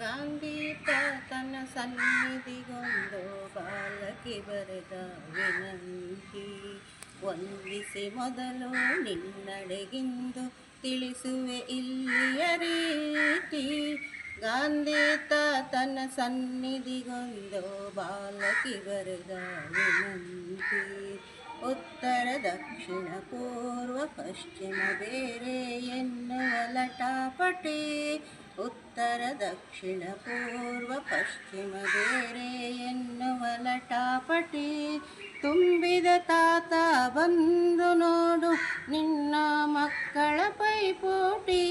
ಗಾಂಧಿ ತನ್ನ ಸನ್ನಿಧಿಗೊಂದು ಬಾಲಕಿ ಬರೆದ ವಿನಂತಿ, ವಂದಿಸಿ ಮೊದಲು ನಿನ್ನಡೆಗಿಂದು ತಿಳಿಸುವೆ ಇಲ್ಲಿಯ ರೀತಿ. ಗಾಂಧಿ ತನ್ನ ಸನ್ನಿಧಿಗೊಂದು ಬಾಲಕಿ ಬರೆದ ವಿನಂತಿ ಉತ್ತರ, ದಕ್ಷಿಣ, ಪೂರ್ವ, ಪಶ್ಚಿಮ, ಬೇರೆ ಎನ್ನುವ ಲಟಾಪಟಿ ಉತ್ತರ, ದಕ್ಷಿಣ, ಪೂರ್ವ, ಪಶ್ಚಿಮ, ಬೇರೆ ಎನ್ನುವ ಲಟಾಪಟಿ ತುಂಬಿದ ತಾತ ಬಂದು ನೋಡು ನಿನ್ನ ಮಕ್ಕಳ ಪೈಪೋಟಿ.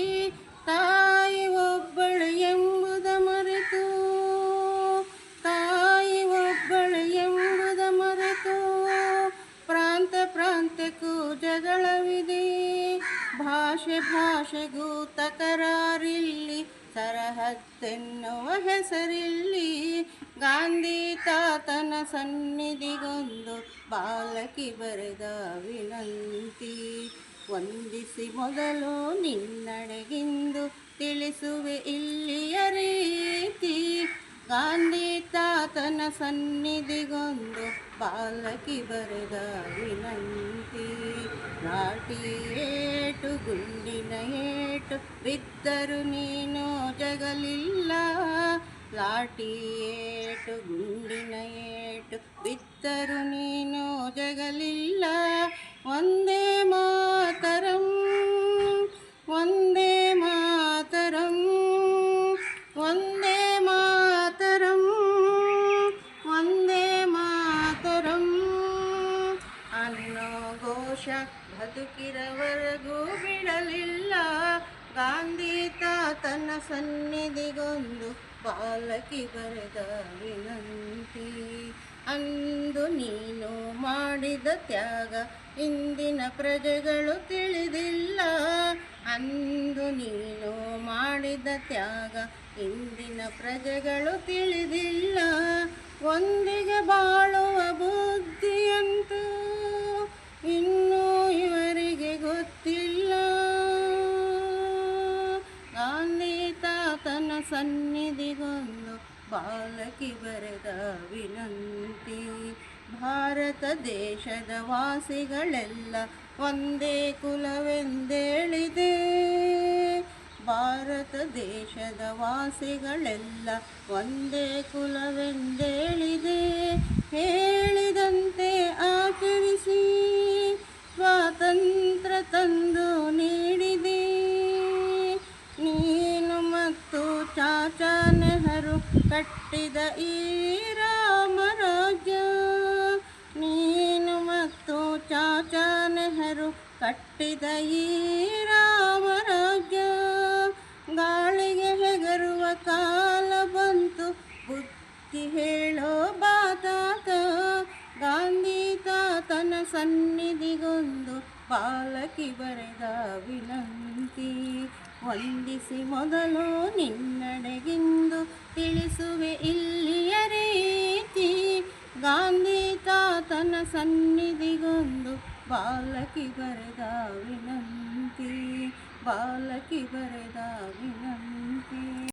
ಭಾಷೆ ಭಾಷೆಗೂ ತಕರಾರಿಲ್ಲಿ ಸರಹದ್ದೆನ್ನುವ ಹೆಸರಿಲ್ಲಿ. ಗಾಂಧಿ ತಾತನ ಸನ್ನಿಧಿಗೊಂದು ಬಾಲಕಿ ಬರೆದ ವಿನಂತಿ. ವಂದಿಸಿ ಮೊದಲು ನಿನ್ನಡೆಗಿಂದು ತಿಳಿಸುವೆ ಇಲ್ಲಿಯ ರೀತಿ. ಗಾಂಧಿ ತಾತನ ಸನ್ನಿಧಿಗೊಂದು ಬಾಲಕಿ ಬರೆದ ವಿನಂತಿ. ನಾಟಿ ಏಟು, ಗುಂಡಿನ ಏಟು, ಬಿದ್ದರು ನೀನು ಜಗಲಿಲ್ಲ. ಲಾಟಿ ಏಟು, ಗುಂಡಿನ ಏಟು, ಬಿದ್ದರು ನೀನು ಜಗಲಿಲ್ಲ. ಒಂದೇ ಘೋಷ ಬದುಕಿರವರೆಗೂ ಬಿಡಲಿಲ್ಲ ಗಾಂಧಿ ತನ್ನ ಸನ್ನಿಧಿಗೊಂದು ಬಾಲಕಿ ಬರೆದ ವಿನಂತಿ. ಅಂದು ನೀನು ಮಾಡಿದ ತ್ಯಾಗ ಇಂದಿನ ಪ್ರಜೆಗಳು ತಿಳಿದಿಲ್ಲ. ಅಂದು ನೀನು ಮಾಡಿದ ತ್ಯಾಗ ಇಂದಿನ ಪ್ರಜೆಗಳು ತಿಳಿದಿಲ್ಲ. ಒಂದಿಗೆ ಬಾಳುವ ಬುದ್ಧಿಯಂತೂ ಸನ್ನಿಧಿಗೊಂದು ಬಾಲಕಿ ಬರೆದ ವಿನಂತಿ. ಭಾರತ ದೇಶದ ವಾಸಿಗಳೆಲ್ಲ ಒಂದೇ ಕುಲವೆಂದೇಳಿದೆ. ಭಾರತ ದೇಶದ ವಾಸಿಗಳೆಲ್ಲ ಒಂದೇ ಕುಲವೆಂದೇಳಿದೆ. ಹೇಳಿದಂತೆ ಚಾಚಾ ನೆಹರು ಕಟ್ಟಿದ ಈ ರಾಮರಾಜ್ಯ ನೀನು ಮತ್ತು ಚಾಚಾ ನೆಹರು ಕಟ್ಟಿದ ಈ ರಾಮರಾಜ್ಯ ಗಾಳಿಗೆ ಹೆಗರುವ ಕಾಲ ಬಂತು, ಬುದ್ಧಿ ಹೇಳೋ ಬಾತಾತ ಗಾಂಧಿ ತಾತನ ಸನ್ನಿಧಿಗೊಂದು ಬಾಲಕಿ ಬರೆದ ವಿನಂತಿ, ವಂದಿಸಿ ಮೊದಲು ನಿನ್ನಡೆಗಿಂದು ತಿಳಿಸುವೆ ಇಲ್ಲಿಯ ರೀತಿ. ಗಾಂಧಿ ತಾತನ ಸನ್ನಿಧಿಗೊಂದು ಬಾಲಕಿ ಬರೆದ ವಿನಂತಿ, ಬಾಲಕಿ ಬರೆದ ವಿನಂತಿ.